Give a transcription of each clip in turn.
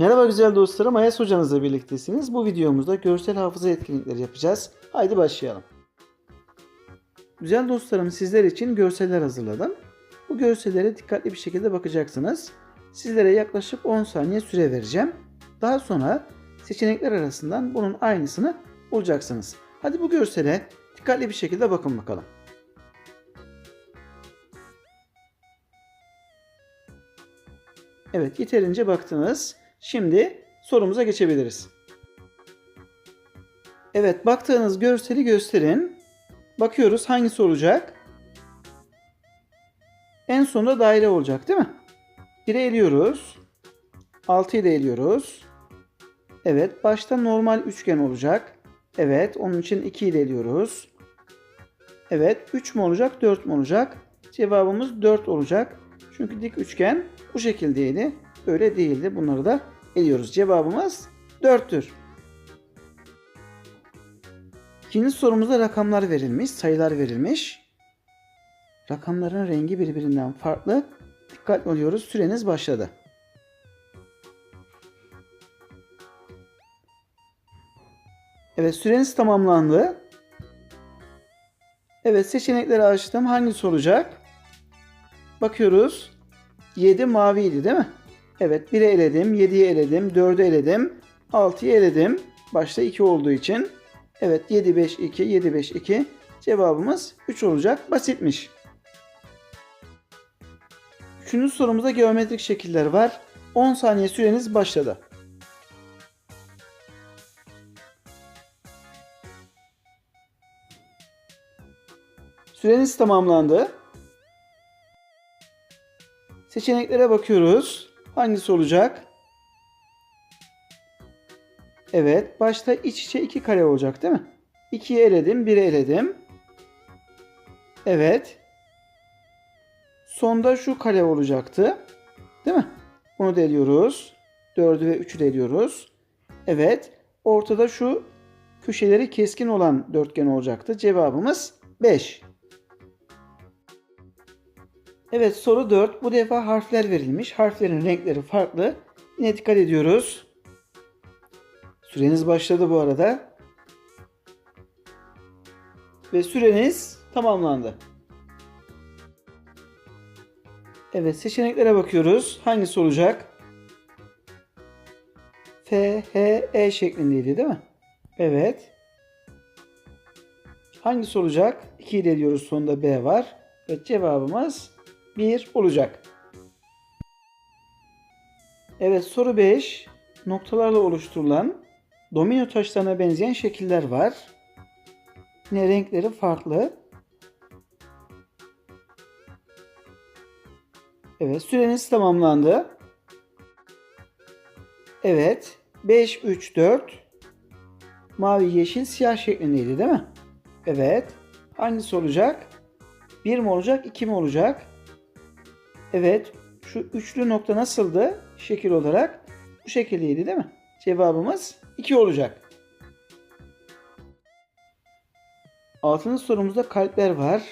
Merhaba güzel dostlarım, Ayas hocanızla birliktesiniz. Bu videomuzda görsel hafıza etkinlikleri yapacağız. Haydi başlayalım. Güzel dostlarım sizler için görseller hazırladım. Bu görsellere dikkatli bir şekilde bakacaksınız. Sizlere yaklaşık 10 saniye süre vereceğim. Daha sonra seçenekler arasından bunun aynısını bulacaksınız. Hadi bu görsele dikkatli bir şekilde bakın bakalım. Evet yeterince baktınız. Şimdi sorumuza geçebiliriz. Evet baktığınız görseli gösterin. Bakıyoruz hangisi olacak? En sonunda daire olacak değil mi? 1'e eliyoruz. 6'yı da eliyoruz. Evet başta normal üçgen olacak. Evet onun için 2'yi de eliyoruz. Evet 3 mü olacak 4 mü olacak? Cevabımız 4 olacak. Çünkü dik üçgen bu şekildeydi. Öyle değildi. Bunları da eliyoruz. Cevabımız 4'tür. İkinci sorumuzda rakamlar verilmiş, sayılar verilmiş. Rakamların rengi birbirinden farklı. Dikkatli oluyoruz. Süreniz başladı. Evet süreniz tamamlandı. Evet seçenekleri açtım. Hangisi olacak? Bakıyoruz. 7 maviydi değil mi? Evet 1'e eledim, 7'yi eledim, 4'ü eledim, 6'yı eledim. Başta 2 olduğu için. Evet 7, 5, 2, 7, 5, 2. Cevabımız 3 olacak. Basitmiş. Üçüncü sorumuzda geometrik şekiller var. 10 saniye süreniz başladı. Süreniz tamamlandı. Seçeneklere bakıyoruz. Hangisi olacak? Evet. Başta iç içe iki kare olacak değil mi? 2'yi eledim. 1'i eledim. Evet. Sonda şu kare olacaktı. Değil mi? Bunu da eliyoruz. 4'ü ve 3'ü de eliyoruz. Evet. Ortada şu köşeleri keskin olan dörtgen olacaktı. Cevabımız 5. Evet soru 4. Bu defa harfler verilmiş. Harflerin renkleri farklı. Yine dikkat ediyoruz. Süreniz başladı bu arada. Ve süreniz tamamlandı. Evet seçeneklere bakıyoruz. Hangisi olacak? F, H, E şeklindeydi değil mi? Evet. Hangisi olacak? 2'yi de diyoruz sonunda B var. Evet cevabımız 1 olacak. Evet soru 5. Noktalarla oluşturulan domino taşlarına benzeyen şekiller var. Yine renkleri farklı. Evet süreniz tamamlandı. Evet 5 3 4 mavi yeşil siyah şeklindeydi değil mi? Evet. Hangisi olacak? 1 mi olacak, 2 mi olacak? Evet. Şu üçlü nokta nasıldı şekil olarak? Bu şekildeydi değil mi? Cevabımız 2 olacak. Altıncı sorumuzda kalpler var.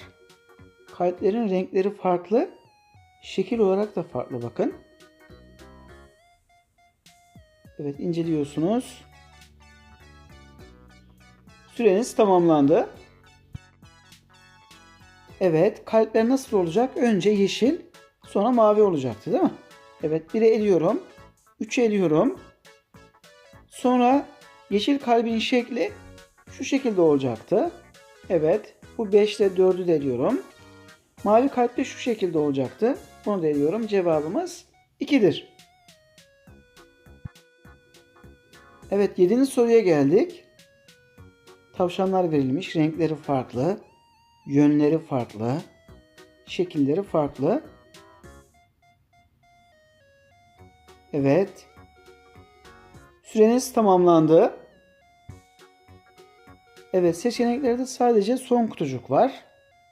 Kalplerin renkleri farklı. Şekil olarak da farklı bakın. Evet inceliyorsunuz. Süreniz tamamlandı. Evet kalpler nasıl olacak? Önce yeşil sonra mavi olacaktı değil mi? Evet 1'e eliyorum. 3'e eliyorum. Sonra yeşil kalbin şekli şu şekilde olacaktı. Evet bu 5 ile 4'ü de eliyorum. Mavi kalp de şu şekilde olacaktı. Bunu da eliyorum. Cevabımız 2'dir. Evet 7. soruya geldik. Tavşanlar verilmiş. Renkleri farklı. Yönleri farklı. Şekilleri farklı. Evet. Süreniz tamamlandı. Evet seçeneklerde sadece son kutucuk var.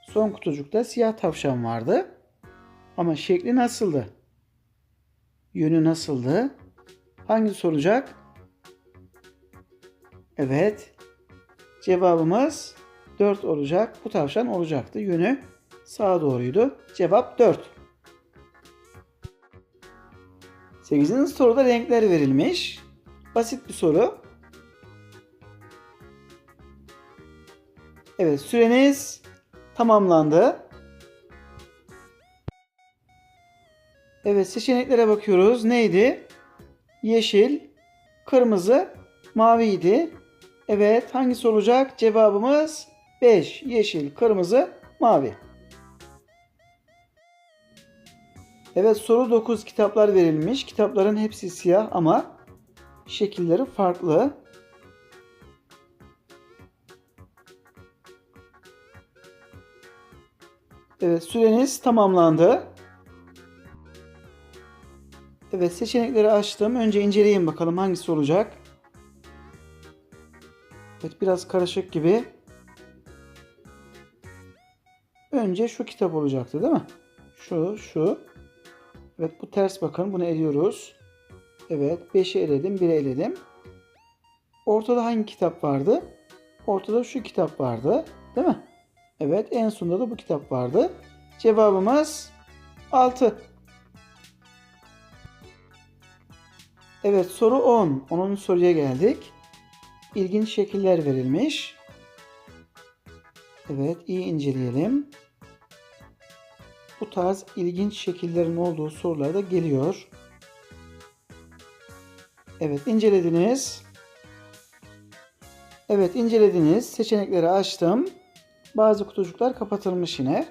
Son kutucukta siyah tavşan vardı. Ama şekli nasıldı? Yönü nasıldı? Hangisi olacak? Evet. Cevabımız 4 olacak. Bu tavşan olacaktı. Yönü sağa doğruydu. Cevap 4. 8. soruda renkler verilmiş. Basit bir soru. Evet süreniz tamamlandı. Evet seçeneklere bakıyoruz. Neydi? Yeşil, kırmızı, maviydi. Evet hangisi olacak? Cevabımız 5. Yeşil, kırmızı, mavi. Evet soru 9 kitaplar verilmiş. Kitapların hepsi siyah ama şekilleri farklı. Evet süreniz tamamlandı. Evet seçenekleri açtım. Önce inceleyin bakalım hangisi olacak. Evet biraz karışık gibi. Önce şu kitap olacaktı değil mi? Şu, şu. Evet bu ters bakın. Bunu eliyoruz. Evet 5'i eledim, 1'i eledim. Ortada hangi kitap vardı? Ortada şu kitap vardı. Değil mi? Evet en sonunda da bu kitap vardı. Cevabımız 6. Evet soru 10. 10. soruya geldik. İlginç şekiller verilmiş. Evet iyi inceleyelim. Bu tarz ilginç şekillerin olduğu sorular da geliyor. Evet incelediniz. Evet incelediniz. Seçenekleri açtım. Bazı kutucuklar kapatılmış yine.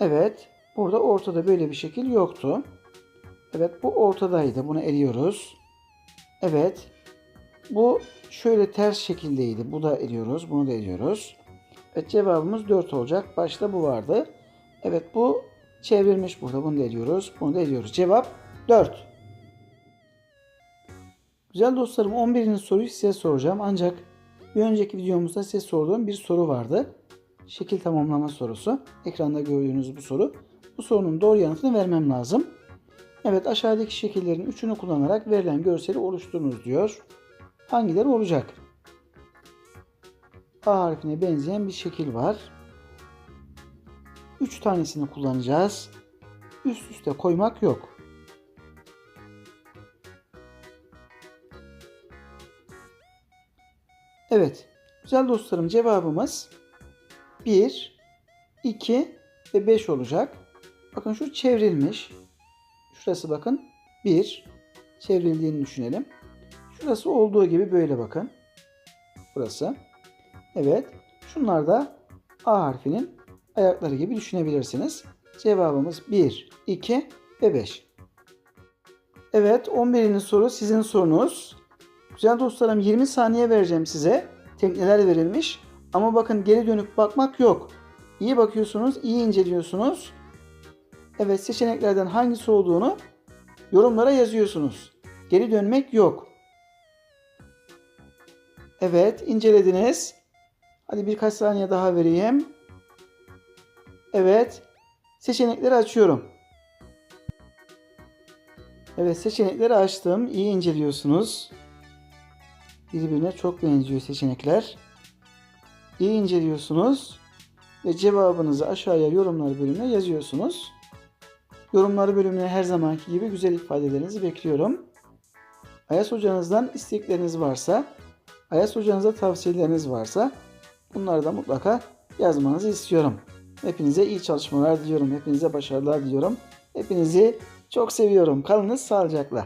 Evet. Burada ortada böyle bir şekil yoktu. Evet bu ortadaydı. Bunu eliyoruz. Evet. Bu şöyle ters şekildeydi. Bu da eliyoruz. Bunu da eliyoruz. Evet cevabımız 4 olacak. Başta bu vardı. Evet bu çevrilmiş burada. Bunu da ediyoruz. Bunu da ediyoruz. Cevap 4. Güzel dostlarım 11. soruyu size soracağım. Ancak bir önceki videomuzda size sorduğum bir soru vardı. Şekil tamamlama sorusu. Ekranda gördüğünüz bu soru. Bu sorunun doğru yanıtını vermem lazım. Evet aşağıdaki şekillerin üçünü kullanarak verilen görseli oluşturunuz diyor. Hangileri olacak? A harfine benzeyen bir şekil var. 3 tanesini kullanacağız. Üst üste koymak yok. Evet. Güzel dostlarım cevabımız 1, 2 ve 5 olacak. Bakın şu çevrilmiş. Şurası bakın 1. Çevrildiğini düşünelim. Şurası olduğu gibi böyle bakın. Burası. Evet. Şunlar da A harfinin ayakları gibi düşünebilirsiniz. Cevabımız 1, 2 ve 5. Evet 11. soru sizin sorunuz. Güzel dostlarım 20 saniye vereceğim size. Tekneler verilmiş. Ama bakın geri dönüp bakmak yok. İyi bakıyorsunuz, iyi inceliyorsunuz. Evet seçeneklerden hangisi olduğunu yorumlara yazıyorsunuz. Geri dönmek yok. Evet incelediniz. Hadi birkaç saniye daha vereyim. Evet. Seçenekleri açıyorum. Evet seçenekleri açtım. İyi inceliyorsunuz. Birbirine çok benziyor seçenekler. İyi inceliyorsunuz. Ve cevabınızı aşağıya yorumlar bölümüne yazıyorsunuz. Yorumlar bölümüne her zamanki gibi güzel ifadelerinizi bekliyorum. Ayas hocanızdan istekleriniz varsa, Ayas hocanıza tavsiyeleriniz varsa bunları da mutlaka yazmanızı istiyorum. Hepinize iyi çalışmalar diliyorum. Hepinize başarılar diliyorum. Hepinizi çok seviyorum. Kalınız sağlıcakla.